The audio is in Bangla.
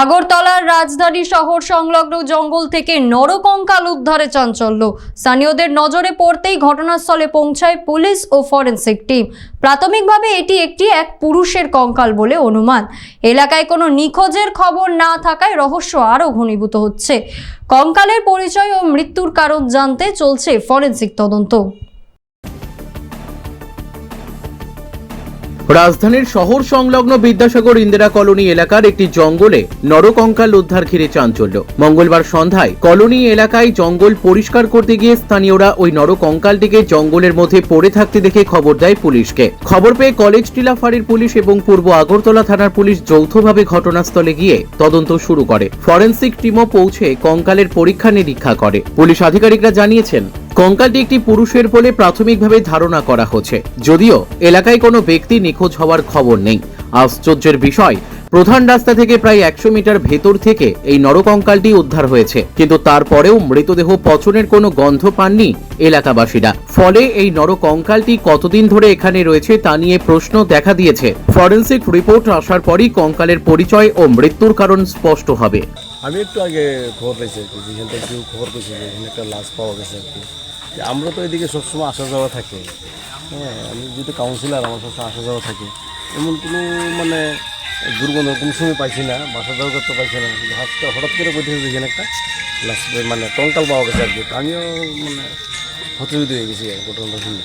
আগরতলার রাজধানী শহর সংলগ্ন জঙ্গল থেকে নরকঙ্কাল উদ্ধারে চাঞ্চল্য। স্থানীয়দের নজরে পড়তেই ঘটনাস্থলে পৌঁছায় পুলিশ ও ফরেন্সিক টিম। প্রাথমিকভাবে এটি একটি এক পুরুষের কঙ্কাল বলে অনুমান। এলাকায় কোনো নিখোঁজের খবর না থাকায় রহস্য আরও ঘনীভূত হচ্ছে। কঙ্কালের পরিচয় ও মৃত্যুর কারণ জানতে চলছে ফরেন্সিক তদন্ত। রাজধানীর শহর সংলগ্ন বিদ্যাসাগর ইন্দিরা কলোনি এলাকার একটি জঙ্গলে নরকঙ্কাল উদ্ধার ঘিরে চাঞ্চল্য। মঙ্গলবার সন্ধ্যায় কলোনি এলাকায় জঙ্গল পরিষ্কার করতে গিয়ে স্থানীয়রা ওই নরকঙ্কালটিকে জঙ্গলের মধ্যে পড়ে থাকতে দেখে খবর দেয় পুলিশকে। খবর পেয়ে কলেজ টিলা পুলিশ এবং পূর্ব আগরতলা থানার পুলিশ যৌথভাবে ঘটনাস্থলে গিয়ে তদন্ত শুরু করে। ফরেন্সিক টিমও পৌঁছে কঙ্কালের পরীক্ষা নিরীক্ষা করে। পুলিশ আধিকারিকরা জানিয়েছেন কঙ্কালটি একটি পুরুষের বলে প্রাথমিকভাবে ধারণা করা হচ্ছে। যদিও এলাকায় কোনো ব্যক্তি নিখোঁজ হওয়ার খবর নেই। আশ্চর্যের বিষয়, প্রধান রাস্তা থেকে প্রায় একশো মিটার ভেতর থেকে এই নরকঙ্কালটি উদ্ধার হয়েছে। কিন্তু তারপরেও মৃতদেহ পচনের কোনো গন্ধ পাননি এলাকাবাসীরা। ফলে এই নরকঙ্কালটি কতদিন ধরে এখানে রয়েছে তা নিয়ে প্রশ্ন দেখা দিয়েছে। ফরেন্সিক রিপোর্ট আসার পরই কঙ্কালের পরিচয় ও মৃত্যুর কারণ স্পষ্ট হবে। আমি একটু আগে খবর পেয়েছি আর কি, যেখান থেকে কেউ খবর পেয়েছি যে এখানে একটা লাশ পাওয়া গেছে আর কি। আমরা তো এদিকে সবসময় আসা যাওয়া থাকে। হ্যাঁ আমি যেহেতু কাউন্সিলার আমার সবসময় আসা যাওয়া থাকে। এমন কোনো মানে দুর্গন্ধ কোনো সময় পাইছি না, বাসা যাওয়া করতে পাইছি না। কিন্তু হঠাৎ হঠাৎ করে বলতেছে যে এখানে একটা লাশ মানে কঙ্কাল পাওয়া গেছে আর কি। আমিও মানে হতবিত হয়ে গেছি ঘটনাটা শুনে।